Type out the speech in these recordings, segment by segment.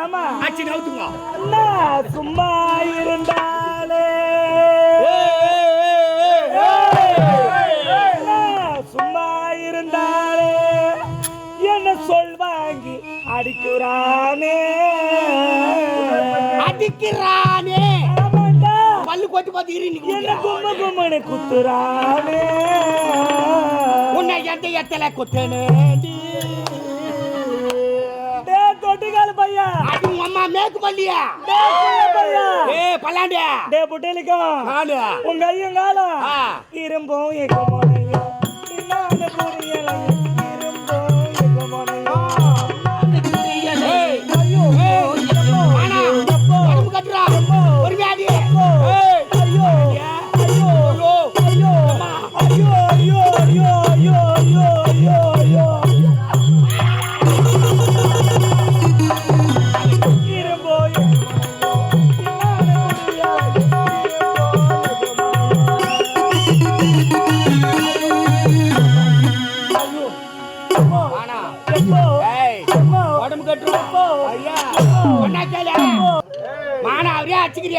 ஆமா. ஆச்சு நவுத்துங்க நான் சும்மா இருந்தாலே. சும்மா இருந்தாலே. என்ன சொல் வாங்கி அடிக்கிறானே. அடிக்கிறானே. பல்லு கொட்டு பார்த்து என்ன கும்ம கும்மனு குத்துறானே. உன்னை எந்த இடத்துல குத்தனேடி பொட்டிக்கால பையா. அது அம்மா மேக்கு பண்ணியா ஏ பல்லாண்டியா டே பொட்டிலிக்கும் நானு உங்க ஐயங்கால இரும்பும் எங்க மோனையும் இல்லாத புரியலையும்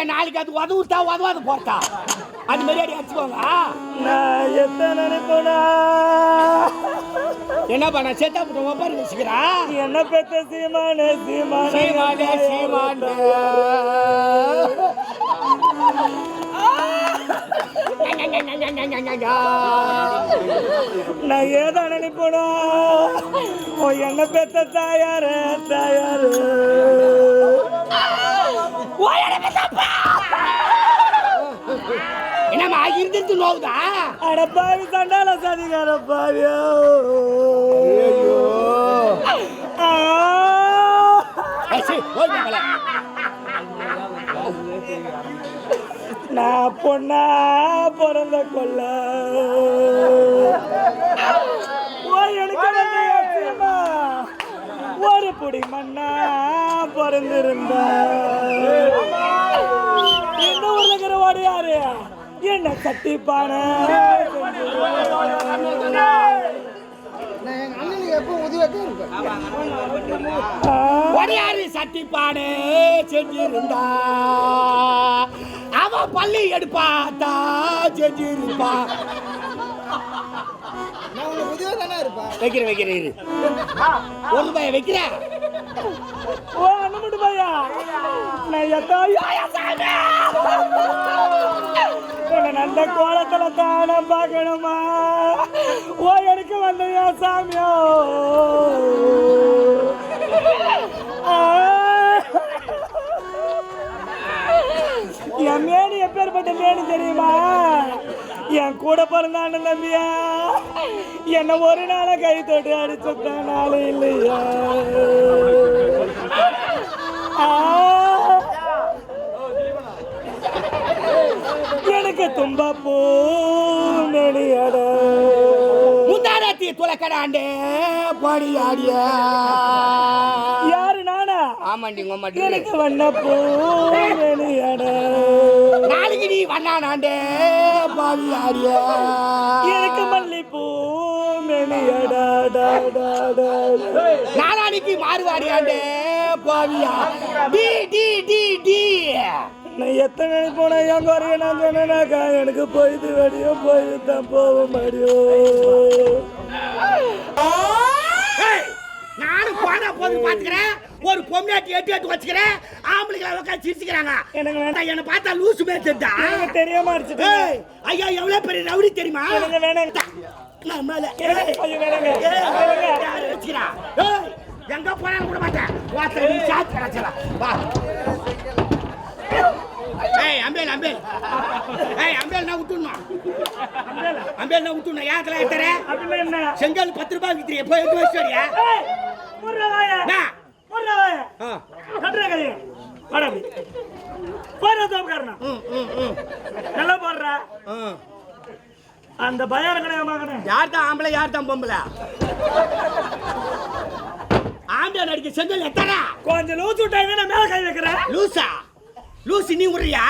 அடிச்சுக்கிறியா நாளைக்கு அது உதவுத்தா உதவாது போட்டா? அது மாதிரி அடி அடிச்சுக்கோங்க நான் எத்தனை நினைப்பனா? என்ன பண்ண சேத்தா போட்டு ஒப்பாரி வச்சுக்கிறா என்ன பெத்த சீமானே சீமானே? சீமானே சீமானே. நான் ஏதோ நினைப்பனா? ஓ என்ன பெத்த தாயாரு தாயாரு? என்னம்மா இருந்திருந்து நோவுதா? அட பாவி சண்டால சதிகார பாவியோ நான் பொண்ணா பிறந்த கொள்ள. புடி மண்ணா பிறந்திருந்தா. எந்த ஊர்ல இருக்கிற வாடு யாரு என்ன கட்டி பானை ஒடியாரு சட்டிப்பானே செஞ்சிருந்தா. அவ பள்ளி எடுப்பாத்தா செஞ்சிருப்பா. நான் உனக்கு வைக்கிறேன் ஓ அண்ணன் மட்டும் பாயா? கோலத்துல தானே பார்க்கணுமா? ஓ எனக்கு வந்தயா சாமியோ? என் மேனி எப்பேற்பட்ட மேனி தெரியுமா? என் கூட பிறந்த அண்ணன் தம்பியா என்ன ஒரு நாள கை தொட்டு அடிச்சுட்ட நாள் இல்லையா. எனக்கு தும்ப பூ நெளியட. முந்தாரத்தி துளக்கடாண்டே பாடி ஆடிய. ஆமாண்டி உங்க மாட்டி எனக்கு வண்ண பூ நெளியட நாளைக்கு நீ வண்ணானாண்டே பாடி ஆடிய எனக்கு மல்லிப்பூ மெனியடா டா டா டா. டா. நாளானிக்கு மாறுவாடியாண்டே பாவியா. டி டி டி டி. நான் எத்தனை போனா எங்க வரைய நான் சொன்னேனாக்கா எனக்கு போயிது வடியோ போயிது தான் போக முடியும் ஏய், நானும் போனா போது பாத்துக்கிறேன். ஒரு பொம்னாட்டி எட்டு எட்டு வச்சுக்கிறேன். ஆம்பளைங்களை உட்காந்து சிரிச்சுக்கிறாங்க. எனக்கு வேணாம். என்னை பார்த்தா லூசு மாதிரி தெரிஞ்சா எனக்கு தெரியாம ஏய், ஐயா எவ்வளவு பெரிய ரவுடி தெரியுமா? எனக்கு வேணாங்க. நான் மேல. எனக்கு கொஞ்சம் வேணாங்க. ஏய், வேணாங்க. யாரு வச்சுக்கிறா? ஏய், எங்க போனாலும் கூட மாட்டேன். வாத்த நீ சாத்து கிடச்சலாம் வா. ஏய் அம்பேல் அம்பேல். ஏய் அம்பேல்? நான் விட்டுணும் அம்பேல் நான் விட்டுணும் யாருக்கெல்லாம் செங்கல் பத்து ரூபாய் வித்துறிய. போய் எடுத்து வச்சு வரியா ஏய், முர்ரா வாயா. என்ன? முர்ரா வாயா. ஆ. கட்டுறா கையை. வாடா அப்படி. போடுறா தோப்புக்காரனா. ம், ம், ம், நல்லா போடுறா. ம். அந்த பயார கடையை பார்க்கணும். யார் தான் ஆம்பளை யார் தான் பொம்பளை? ஆம்பளை நடிக்க செங்கல் எத்தனை? கொஞ்சம் லூசு விட்டாங்க நான் மேல கை வைக்கிறேன். லூசா? லூசி நீ விடுறியா?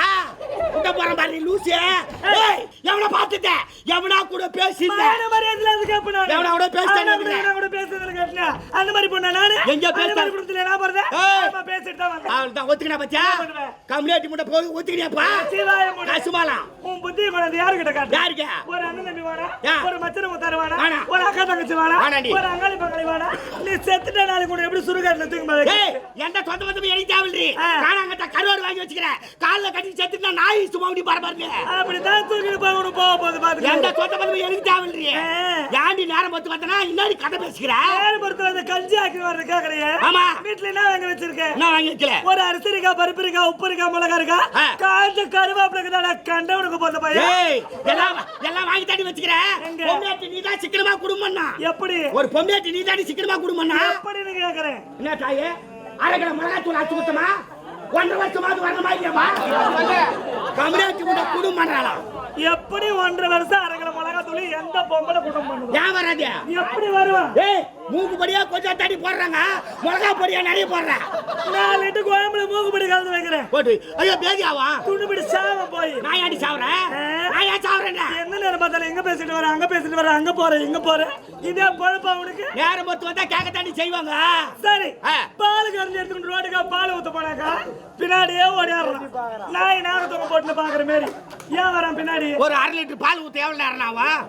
குட்ட போறான் பாரு நீ லூசு ஏய் எவன பாத்துட்ட எவனா கூட பேசிட்ட அது. எவனா கூட பேசிட்டா ஆனா நினைக்கிறேன். எவனா கூட பேசுறதுல கேட்டனா? அந்த மாதிரி பொண்ணா நானு? எங்க அந்த பேசுற? மாதிரி குடும்பத்துல நான் பிறந்தேன். ஏய். ஆமா, பேசிட்டு தான் வந்தேன். அவன் தான் ஒத்துக்கினா பத்தியா என்ன பண்ணுவேன்? கம்யூனிட்டி முட்டை போய் ஒத்துக்கிறியாப்பா சிவாய உன் யாருகிட்ட காட்டு? யாருக்கு ஒரு அண்ணன் தம்பி. ஒரு மச்சன முத்தாரு. ஒரு அக்கா தங்கச்சி. ஒரு அங்காளி பங்காளி? நீ செத்துட்ட நாளைக்கு எப்படி சுடுகாட்டுல தூக்கி? ஏய் எந்த சொந்த ஆ. நான் அங்கிட்ட கருவாடு வாங்கி வச்சுக்கிறேன் கால்ல கட்டி செத்துட்டா நாய் சும்மா அப்படி பரபாருங்க அப்படித்தான் போக போகுது பாத்துக்க. எந்த எனக்கு. ஏண்டி நேரம் பார்த்து பார்த்தனா இன்னாடி கதை பொறுத்தவரை இந்த கஞ்சி ஆக்கி கேக்குறியே? ஆமா. வீட்டுல என்ன வாங்கி வச்சிருக்க? நான் வாங்கி வைக்கல? ஒரு அரிசி இருக்கா பருப்பு இருக்கா உப்பு இருக்கா மிளகா இருக்கா. காஞ்ச கருவேப்பிலைக்கு தான் கண்டவனுக்கு போந்த பையன். எல்லாம் எல்லாம் வாங்கி தாண்டி வச்சுக்கிறேன் எங்க? பொம்மையாட்டி நீ தான் சிக்கனமா குடும்பம்னா? எப்படி? ஒரு பொம்மையாட்டி நீ தாண்டி சிக்கனமா குடும்பம்னா? எப்படின்னு கேக்குறேன். என்ன தாயே? அரை கிலோ மிளகாத்தூள் அச்சு குத்தமா ஒன்றரை வருஷமாவது வரணுமா இல்லையாமா கம்யூனிட்டி கூட குடும்பம்ன்றாளா எப்படி ஒன்றரை வருஷம் அரைக்கிற மிளகா தூளி எந்த பொம்பளை குடும்பம் பண்ணுது? ஏன் வராது? எப்படி வருவான் ஏய் மூக்கு பொடியா கொஞ்சம் தடி போடுறாங்க. மிளகா பொடியா நிறைய போடுறேன் நாலு லிட்டர் கோயம்புல மூக்குப்படி கலந்து வைக்கிறேன். போட்டு ஐயோ பேதியாவா துணிப்படி சாவ போய். நான் ஏடி சாவுறேன். நான் ஏன் சாவுறேன் என்ன நேரம் பார்த்தாலும் எங்க பேசிட்டு வர அங்க பேசிட்டு வர அங்க போற இங்க போற. இதே பொழப்பா உனக்கு? நேரம் பொறுத்து வந்தா கேட்க தாண்டி செய்வாங்க. சரி. பால் கறந்து எடுத்துட்டு ரோட்டுக்கா பால் ஊத்த போனாக்கா பின்னாடியே ஓடியாடுறான் நாய் நாகத்தவங்க போட்டு பாக்குற மாரி. ஏன் வரான் பின்னாடி? ஒரு அரை லிட்டர் பால் ஊத்த எவ்வளவு நேரம் ஆகும்?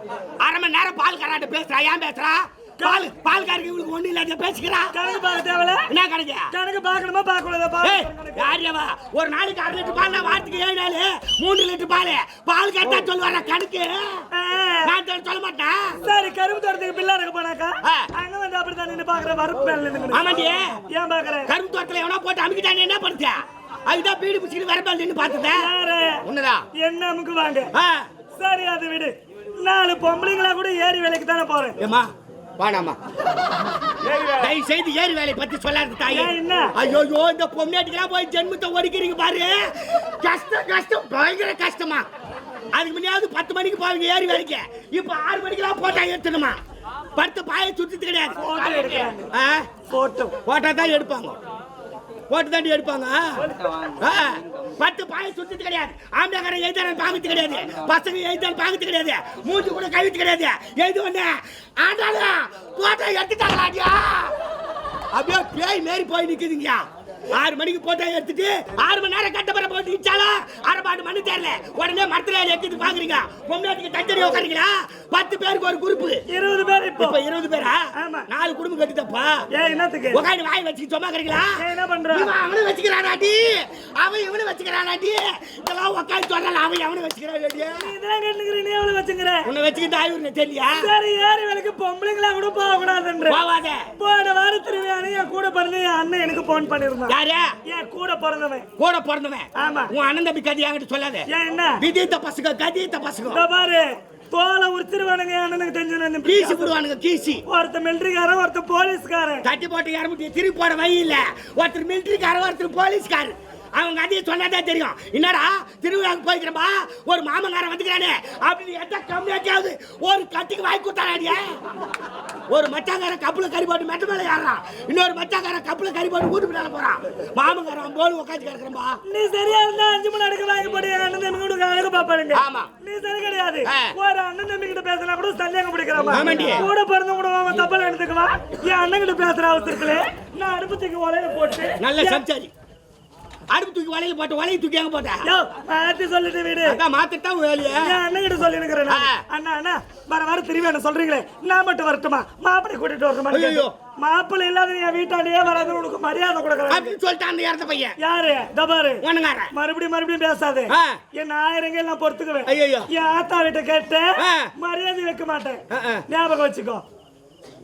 அரை மணி நேரம் பால் கராட்ட பேசுறா ஏன் பேசுறா? பால் பால் காரங்க இவளுக்கு ஒண்ணு இல்லாத பேசிக்கிறா. கணக்கு பார்க்க தேவையில்ல. என்ன கிடைக்க கணக்கு பார்க்கணுமா பார்க்க ஏய், கூடாதா யாரியவா? ஒரு நாளைக்கு அரை லிட்டர் பால் வாரத்துக்கு ஏழு நாள்? மூணு லிட்டர் பால். பால் கட்டா சொல்லுவார கணக்கு? நான் சொல்ல- சொல்ல மாட்டேன்? சரி கரும்பு தோட்டத்துக்கு பிள்ளை இருக்க போனாக்கா. அங்க வந்து அப்படித்தான் நின்னு பாக்குற வரப்பு மேல நின்னு ஆமாண்டி. ஏன் பாக்குறேன் கரும்பு தோட்டத்துல எவனா போட்டு அமுக்கிட்டானே என்ன பண்ணுச்ச அதுதான் பீடி பிடிச்சிட்டு வரப்பால் நின்று பார்த்துட்டேன் யாரு? உன்னதான் என்ன அமுக்கு வாங்க ஆ. சரி அது விடு. நாலு பொம்பளைங்களா கூட ஏரி வேலைக்கு தானே போறேன். ஏமா வாடாமா தயவு செய்து ஏறி வேலையை பத்தி சொல்லாது தாயே? ஐயோ இந்த பொம்னாட்டிக்கெல்லாம் போய் ஜென்மத்தை ஒடுக்கிறீங்க பாரு. கஷ்டம் கஷ்டம் பயங்கர கஷ்டமா. அதுக்கு முன்னாடி பத்து மணிக்கு போவீங்க ஏறி வேலைக்கு. இப்ப ஆறு மணிக்கெல்லாம் போட்டா எடுத்துணுமா படுத்து பாய சுத்திட்டு கிடையாது. போட்டா தான் எடுப்பாங்க. போட்டு தாண்டி எடுப்பாங்க பத்து பாய சுத்திட்டு கிடையாது. ஆம்பளைக்காரன் எழுதான பாக்கத்து கிடையாது. பசங்க எழுதான பாக்கத்து கிடையாது. மூஞ்சி கூட கவித்து கிடையாது. எழுது ஒண்ணு ஆண்டாலும் போட்டோ எடுத்துட்டாங்களாடியா அப்படியே பேய் மாரி போய் நிக்குதுங்கயா ஆறு மணிக்கு போட்டோ எடுத்துட்டு ஆறு மணி நேரம் கட்டப்பட போட்டு இச்சாலும் அரை பாட்டு மணி தெரியல உடனே மரத்துல எடுத்துட்டு பாக்குறீங்க பொம்னாட்டிக்கு தச்சரி உட்காருங்களா பத்து பேருக்கு ஒரு குரூப் இருபது பேர் இப்போ. இருபது பேரா? ஆமா. நாலு குடும்பம் கட்டுதப்பா? என்னத்துக்கு? உட்காந்து வாய் வச்சு சும்மா கிடைக்கலாம் ஏன் என்ன பண்ற? இவன் அவனை வச்சுக்கிறானாடி. அவன் இவனை வச்சுக்கிறானாடி. இதெல்லாம் உட்காந்து சொல்லல அவன் அவனை வச்சுக்கிறானாடி நீ தான் கேட்டுக்கிற நீ எவ்வளவு வச்சுங்கிற உன்னை வச்சுக்கிட்டு ஆயுர்னு தெரியலையா? சரி ஏரி வேலைக்கு பொம்பளைங்களா கூட போக கூடாதுன்ற போவாத. போன வாரம் திருவிழானு என் கூட பிறந்த என் அண்ணன் எனக்கு போன் பண்ணிருந்தான் யாரு? என் கூட பிறந்தவன். கூட பிறந்தவன். ஆமா. உன் அண்ணன் தம்பி கதை என்கிட்ட சொல்லாத. என்ன? விதித்த பசங்க கதித்த பாரு தோலை உரிச்சிருவானுங்க அண்ணனுக்கு தெரிஞ்சு கீசி விடுவானுங்க கீசி. ஒருத்த மிலிட்டரிக்காரன் ஒருத்த போலீஸ்காரன். தட்டி போட்டு இறமுட்டி திருப்பி போட வழி இல்ல. ஒருத்தர் மிலிட்டரிக்காரர் ஒருத்தர் போலீஸ்காரர் அவங்க அதையும் சொன்னாதான் தெரியும். என்னடா திருவிழாவுக்கு போய்க்கிறப்பா ஒரு மாமங்காரன் வந்துக்கிறானே. அப்படின்னு எந்த கம்மியாக்கியாவது ஒரு கத்திக்கு வாங்கி கொடுத்தாடியா ஒரு மச்சாங்காரன் கப்புல கறி போட்டு மெட்ட மேல ஏறான் இன்னொரு மச்சாங்காரன் கப்புல கறி போட்டு வீட்டு மேல போறான். மாமங்காரன் போல உட்காந்து கிடக்குறப்பா நீ சரியா இருந்தா அஞ்சு மணி அடக்க வாங்கி போட்டு என் அண்ணன் தம்பி கூட அழகு பாப்பாருங்க ஆமா. நீ சரி கிடையாது. ஒரு அண்ணன் தம்பி கிட்ட பேசினா கூட சந்தேகம் பிடிக்கிறாமா. கூட பிறந்த கூட அவன் தப்பா எடுத்துக்குவா என் அண்ணன் கிட்ட பேசுற அவசரத்துல நான் அடுப்பத்துக்கு உலையில போட்டு நல்ல சம்சாரி. அடுப்பு தூக்கி வலையில போட்டு வலையை தூக்கி எங்க போட்ட? யோ, மாத்தி சொல்லிட்டு வீடு. அதான் மாத்திட்டான் வேலையை. அண்ணன் கிட்ட சொல்லி இருக்கிறேன். அண்ணா அண்ணா வர வர திரும்பி என்ன சொல்றீங்களே? நான் மட்டும் வரட்டுமா? மாப்பிள்ளை கூட்டிட்டு வரட்டுமா ஐயையோ. மாப்பிள்ளை இல்லாத என் வீட்டாண்டியே வராது உனக்கு மரியாதை கொடுக்குறேன். அப்படின்னு சொல்லிட்டான் அந்த இடத்த பையன் யாரு? தபாரு மறுபடியும் மறுபடியும் பேசாதே. என் ஆயிரங்க நான் பொறுத்துக்குவேன். ஐயையோ. என் ஆத்தா கிட்ட கேட்டு. மரியாதை வைக்க மாட்டேன். ஞாபகம் வச்சுக்கோ.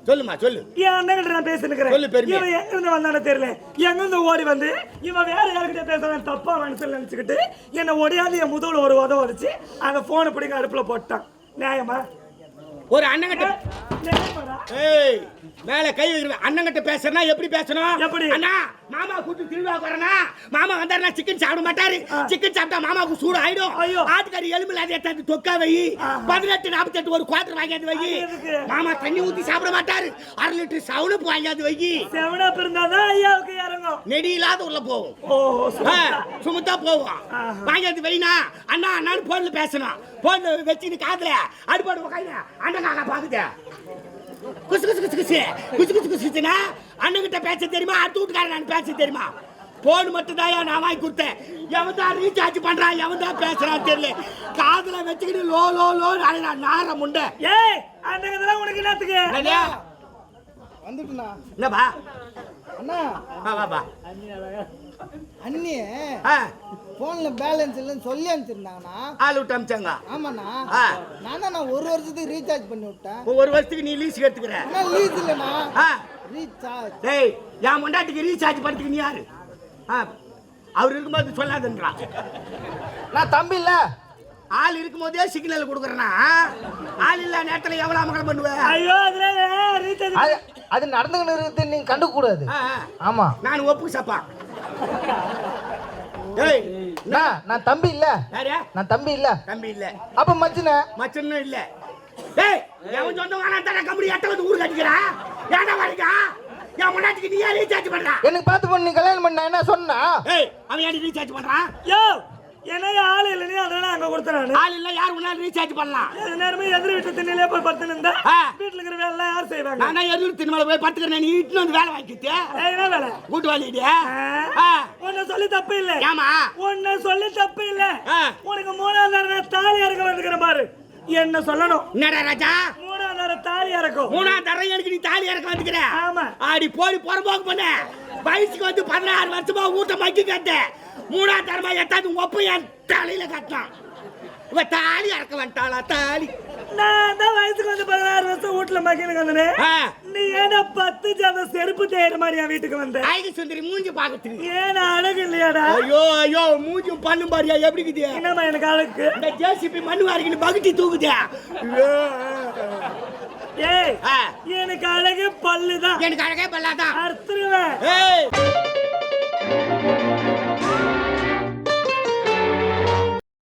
சொல்லுமா சொல்லு. என் அண்ணன் நான் பேசினுக்கிறேன் சொல்லு பெருமையா. இவன் எங்க இருந்து வந்தானே தெரியல. எங்க இருந்து ஓடி வந்து இவன் வேற யாருக்கிட்ட பேசுறான் தப்பா மனசுல நினைச்சுக்கிட்டு என்ன ஓடியாந்து என் முதுகுல ஒரு உதவ வச்சு அந்த போனை பிடிங்க அடுப்புல போட்டான். நியாயமா? ஒரு அண்ணங்கிட்ட? ஏய் மேல கை வைக்கிறேன் அண்ணங்கிட்ட பேசுறனா எப்படி பேசணும் எப்படி? அண்ணா மாமா கூட்டு திருவிழா வரனா மாமா வந்தாருன்னா சிக்கன் சாப்பிட மாட்டாரு. சிக்கன் சாப்பிட்டா மாமாவுக்கு சூடு ஆயிடும் ஐயோ. ஆட்டுக்கறி எலும்புல அதை எடுத்து தொக்கா வை. பதினெட்டு நாற்பத்தெட்டு ஒரு குவார்டர் வாங்கியாந்து வை? மாமா தண்ணி ஊத்தி சாப்பிட மாட்டாரு அரை லிட்டர் சவுனப்பு வாங்கியாந்து வை செவனா இருந்தாதான் ஐயாவுக்கு நெடி இல்லாத உள்ள போகும் சுமத்தா போவோம். வாங்கிட்டு வைனா அண்ணா அண்ணான்னு போன்ல பேசணும். போன்ல வச்சுக்கிட்டு காதுல அடிப்பாடு உட்காந்து அண்ணன் காக்கா பாக்குது குசு குசு குசு குசு. குசு குசு குசு குசுனா அண்ணன் கிட்ட பேச தெரியுமா? அடுத்த வீட்டுக்காரன் நான் பேச தெரியுமா? போன் மட்டும் தான் நான் வாங்கி கொடுத்தேன். எவன் தான் ரீசார்ஜ் பண்றான் எவன் தான் பேசுறான் தெரியல. காதுல வச்சுக்கிட்டு லோ லோ லோ நான் நார முண்டை. ஏய் அந்த இதெல்லாம் உனக்கு என்னத்துக்கு? வந்துட்டுண்ணா. என்னப்பா? அண்ணா. வா வாப்பா அண்ணி ஆ. போன்ல பேலன்ஸ் இல்லைன்னு சொல்லி அனுப்பிச்சிருந்தாங்கண்ணா. ஆள் விட்டு அமிச்சாங்க ஆமாண்ணா. ஆ. நான் தான் நான் ஒரு வருஷத்துக்கு ரீசார்ஜ் பண்ணி விட்டேன். ஒரு வருஷத்துக்கு நீ லீஸ் எடுத்துக்கிற. அண்ணா லீஸ் இல்லைண்ணா. ஆ. ரீசார்ஜ் டேய் என் முண்டாட்டிக்கு ரீசார்ஜ் பண்ணுறதுக்கு நீ யாரு? ஆ. அவர் இருக்கும்போது சொல்லாதுன்றான் நான் தம்பி இல்ல. ஆள் இருக்கும்போதே சிக்னல் கொடுக்குறேன்னா ஆள் இல்ல நேரத்தில் எவ்வளோ அமகலம் பண்ணுவேன் ஐயோ அது அது நடந்துகிட்டு இருக்குது நீங்க கண்டுக்க கூடாது. ஆமா. நான் ஒப்பு சப்பா நான் தம்பி இல்ல. யாரு? நான் தம்பி இல்ல. தம்பி இல்ல. அப்ப மச்சின? மச்சனும் இல்ல. டேய் எவன் சொந்த வேணாம் தர கம்பெனி எட்ட வந்து அடிக்கிறா ஏன்டா வரீங்க என் முன்னாடிக்கு நீ ரீசார்ஜ் பண்றா? எனக்கு பார்த்து பொண்ணு நீ கல்யாணம் பண்ண என்ன சொன்னா? ஏய் அவன் ஏன் ரீசார்ஜ் பண்றான்? யோ என்னைய ஆள் இல்லைன்னு அதனால அங்க கொடுத்தேன் நானு. ஆள் இல்ல யார் முன்னாடி ரீசார்ஜ் பண்ணலாம்? அது நேரமே எதிர் வீட்டு திண்ணிலே போய் படுத்து நின்றா. வீட்டுல இருக்கிற வேலை எல்லாம் யார் செய்வாங்க? நான் எதிர்த்து திருமலை போய் படுத்துக்கிறேன் நீ இட்டுன்னு வந்து வேலை வாங்கிட்டு என்ன வேலை? கூட்டு வாங்கிட்டு ஆ? உன்னை சொல்லி தப்பு இல்ல. ஏமா உன்னை சொல்லி தப்பு இல்ல. உனக்கு மூணாம் தரம் தாலி இறக்க வந்துக்கிற பாரு. என்ன சொல்லணும்? என்னடா ராஜா? மூணாம் தரம் தாலி இறக்கும். மூணாம் தரம் எனக்கு நீ தாலி இறக்க வந்துக்கிற. ஆமா. ஆடி போடி புறம்போக்கு பண்ண. வயசுக்கு வந்து பதினாறு வருஷமா ஊட்ட மக்கி கட்ட. மூணாம் தரமா எட்டாவது ஒப்ப என் தலையில கட்டான் இவ தாலி இறக்க வந்துட்டாளா தாலி? நான் தான் வயசுக்கு வந்து பதினாறு வருஷம் வீட்டுல மகிழ்ந்து வந்தனே. நீ ஏன்னா பத்து ஜாதம் செருப்பு தேயிற மாதிரி என் வீட்டுக்கு வந்த? அழகு சுந்தரி மூஞ்சி பாக்கத்துக்கு ஏன்னா அழகு இல்லையாடா? ஐயோ ஐயோ மூஞ்சி பண்ணும் பாரியா எப்படி இருக்குது? என்னம்மா எனக்கு அழகு? இந்த ஜேசிபி மண்ணு வாரிக்கிட்டு பகுட்டி தூக்குதே. ஏய் எனக்கு அழகு பல்லுதான். எனக்கு அழகே பல்லாதான். அர்த்தருவேன்